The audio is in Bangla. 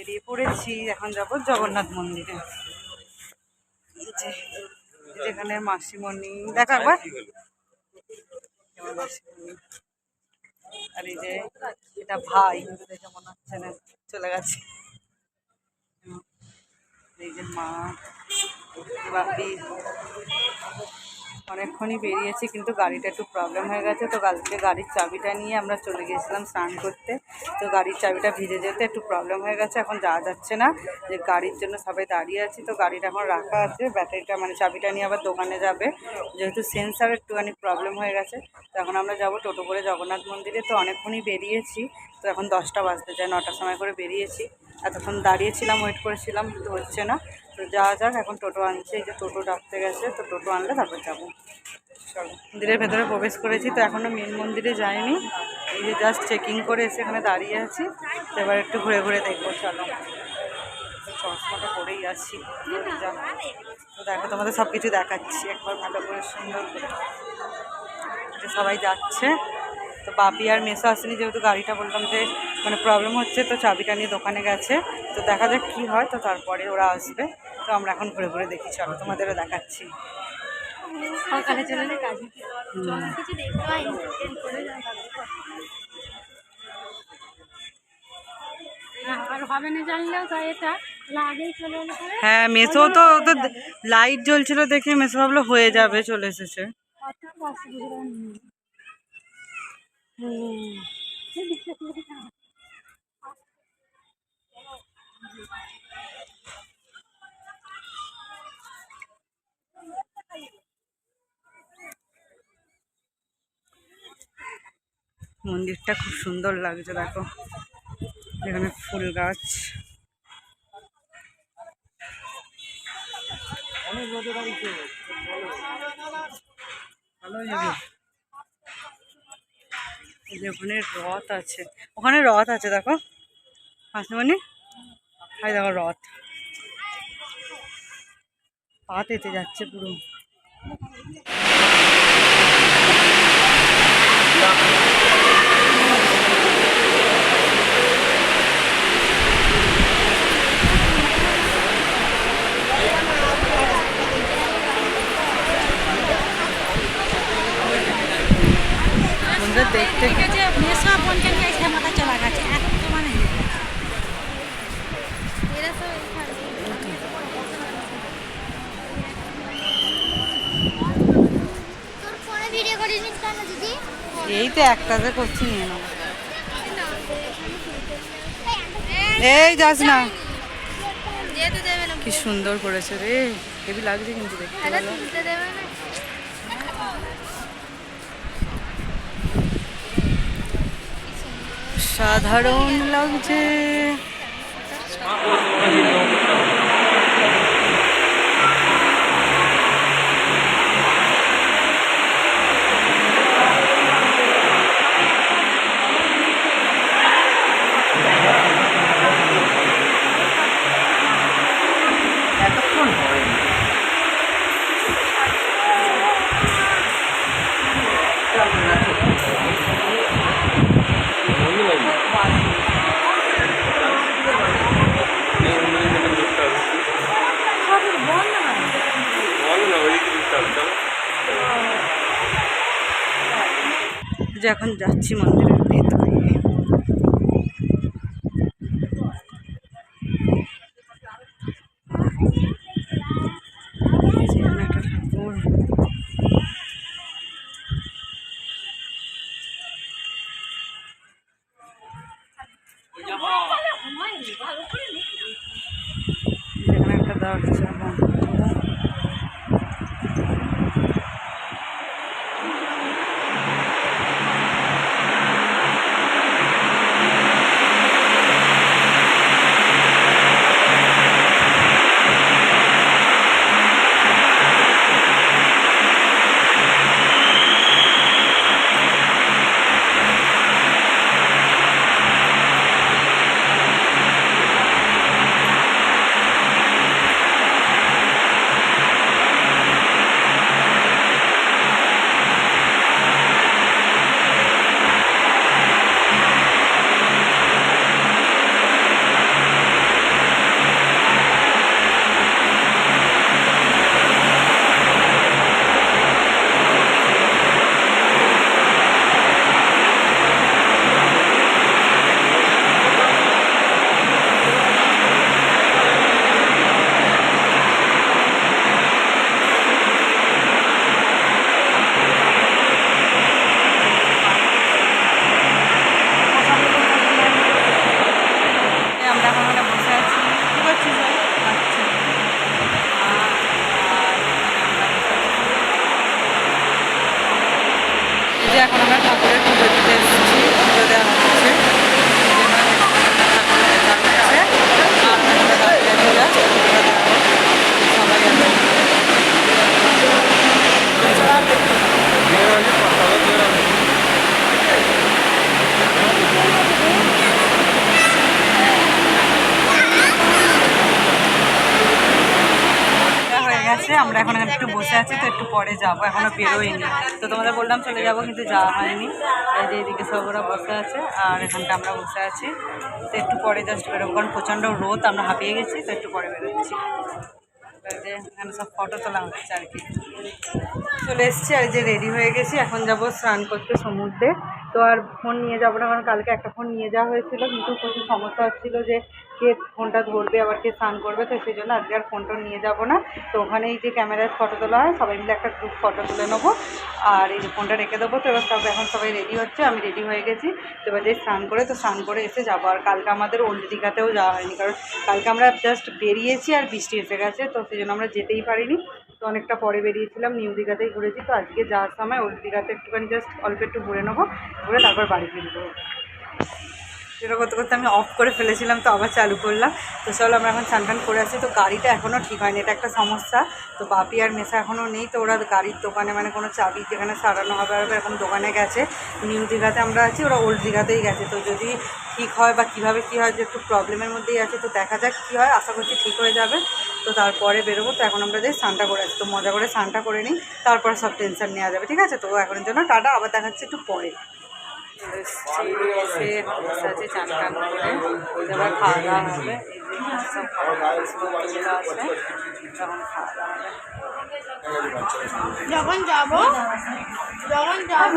বেরিয়ে পড়েছি, এখন যাব জগন্নাথ মন্দিরে। যেখানে মাসিমণি, দেখো একবার। আর এই যে, এটা ভাই কিন্তু দেখে মনে হচ্ছে না চলে গেছে। এই যে মা বাপি অনেকক্ষণই বেরিয়েছি, কিন্তু গাড়িটা একটু প্রবলেম হয়ে গেছে। তো কালকে গাড়ির চাবিটা নিয়ে আমরা চলে গিয়েছিলাম স্নান করতে। তো গাড়ির চাবিটা ভিজে যেতে একটু প্রবলেম হয়ে গেছে, এখন যাওয়া যাচ্ছে না। যে গাড়ির জন্য সবাই দাঁড়িয়ে আছি, তো গাড়িটা এখন রাখা আছে। ব্যাটারিটা মানে চাবিটা নিয়ে আবার দোকানে যাবে। যেহেতু সেন্সার একটুখানি প্রবলেম হয়ে গেছে, তো এখন আমরা যাব টোটো করে জগন্নাথ মন্দিরে। তো অনেকক্ষণই বেরিয়েছি, তো এখন দশটা বাজতে যায়, নটার সময় করে বেরিয়েছি। এতক্ষণ দাঁড়িয়েছিলাম ওয়েট করেছিলাম, কিন্তু হচ্ছে না। তো যাওয়া যাক, এখন টোটো আনছে, এই যে টোটো ডাকতে গেছে, তো টোটো আনলে তারপর যাব। চলো, মন্দিরের ভেতরে প্রবেশ করেছি, তো এখনও মেন মন্দিরে যাইনি। এই যে জাস্ট চেকিং করে এসে এখানে দাঁড়িয়ে আছি, তো এবার একটু ঘুরে ঘুরে দেখব, চলো। চশমাটা পরেই আছি। তো দেখো, তোমাদের সব কিছু দেখাচ্ছি, একবার ভালো করে, সুন্দর করে। সবাই যাচ্ছে, তো বাপি আর মেসো আসেনি, যেহেতু গাড়িটা বললাম যে মানে প্রবলেম হচ্ছে তো চাবিটা নিয়ে দোকানে গেছে। তো দেখা যাক কী হয় তো তারপরে ওরা আসবে। তো আমরা এখন ঘুরে ঘুরে দেখি চলো তোমাদেরও দেখাচ্ছি। সকালে চলে এলে কিছু দেখতে হয় হ্যাঁ মেসো তো তো লাইট জ্বলছিল দেখে মেসো ভাবলো হয়ে যাবে চলে এসেছে। মন্দিরটা খুব সুন্দর লাগছে, দেখো। এখানে ফুল গাছ। ওখানে রথ আছে। ওখানে রথ আছে, দেখো। হাসিমণি হাই দেখো রথ। পা তেতে যাচ্ছে পুরো সুন্দর দেখতে ঠিক আছে মেসা পঞ্চান্ন এসে মাথা চলা গেছে এত মানে এরা সব তোর ফোনে ভিডিও করিস কেন দিদি এই একটা যে করছি নিয়ে এই যাস না কি সুন্দর করেছে রে। হেবি লাগছে কিন্তু দেখতে সাধারণ লাগছে। যে এখন যাচ্ছি মন্দিরের ভেতরে। আমরা এখন এখানে একটু বসে আছি তো একটু পরে যাব। এখনও বেরোয়নি তো তোমাদের বললাম চলে যাব কিন্তু যাওয়া হয়নি। এই যে এদিকে সব ওরা বসে আছে আর এখানটা আমরা বসে আছি। তো একটু পরে জাস্ট বেরোবো কারণ প্রচণ্ড রোদ আমরা হাঁপিয়ে গেছি তো একটু পরে বেরোচ্ছি। যে এখানে সব ফটো তোলা হচ্ছে আর কি। চলে এসছি আর যে রেডি হয়ে গেছি এখন যাব স্নান করতে সমুদ্রে। তো আর ফোন নিয়ে যাব না, কারণ কালকে একটা ফোন নিয়ে যাওয়া হয়েছিল, কিন্তু প্রচুর সমস্যা হচ্ছিল যে কে ফোনটা ধরবে, আবার কে স্নান করবে, তো সেই জন্য আজকে আর ফোনটা নিয়ে যাব না। তো ওখানেই যে ক্যামেরায় ফটো তোলা হয়, সবাই মিলে একটা গ্রুপ ফটো তুলে নেব, আর এই যে ফোনটা রেখে দেবো, তো এবার সব এখন সবাই রেডি হচ্ছে, আমি রেডি হয়ে গেছি। তো এবার যে স্নান করে, তো স্নান করে এসে যাব, আর কালকে আমাদের ওল্ড দীঘাতেও যাওয়া হয়নি, কারণ কালকে আমরা জাস্ট বেরিয়েছি আর বৃষ্টি এসে গেছে, তো সেই জন্য আমরা যেতেই পারিনি। তো অনেকটা পরে বেরিয়েছিলাম, নিউ দীঘাতেই ঘুরেছি। তো আজকে যাওয়ার সময় ওল্ড দীঘাতে একটুখানি জাস্ট অল্প একটু ঘুরে নেব, ঘুরে তারপর বাড়ি ফিরবো। যেটা করতে করতে আমি অফ করে ফেলেছিলাম, তো আবার চালু করলাম। তো চলো আমরা এখন স্নান টান করে আছি তো গাড়িটা এখনও ঠিক হয়নি, এটা একটা সমস্যা। তো বাপি আর মেশা এখনও নেই, তো ওরা গাড়ির দোকানে মানে কোনো চাবি যেখানে সারানো হবে হবে এখন দোকানে গেছে। নিউ দীঘাতে আমরা আছি, ওরা ওল্ড দীঘাতেই গেছে। তো যদি ঠিক হয় বা কীভাবে কী হয়, যে একটু প্রবলেমের মধ্যেই আছে, তো দেখা যাক কী হয়। আশা করছি ঠিক হয়ে যাবে। তো তারপরে বেরোবো। তো এখন আমরা যাই স্নানটা করে আছি তো মজা করে স্নানটা করে নিই। তারপরে সব টেনশন নেওয়া যাবে, ঠিক আছে? তো এখনের জন্য টাটা, আবার দেখাচ্ছি একটু পরে। এসে বসে আছে চান টান করে এবার খাওয়া দাওয়া হবে সব খাওয়া দাওয়া চলে আসে তখন খাওয়া দাওয়া হবে। যখন যাব যখন যাব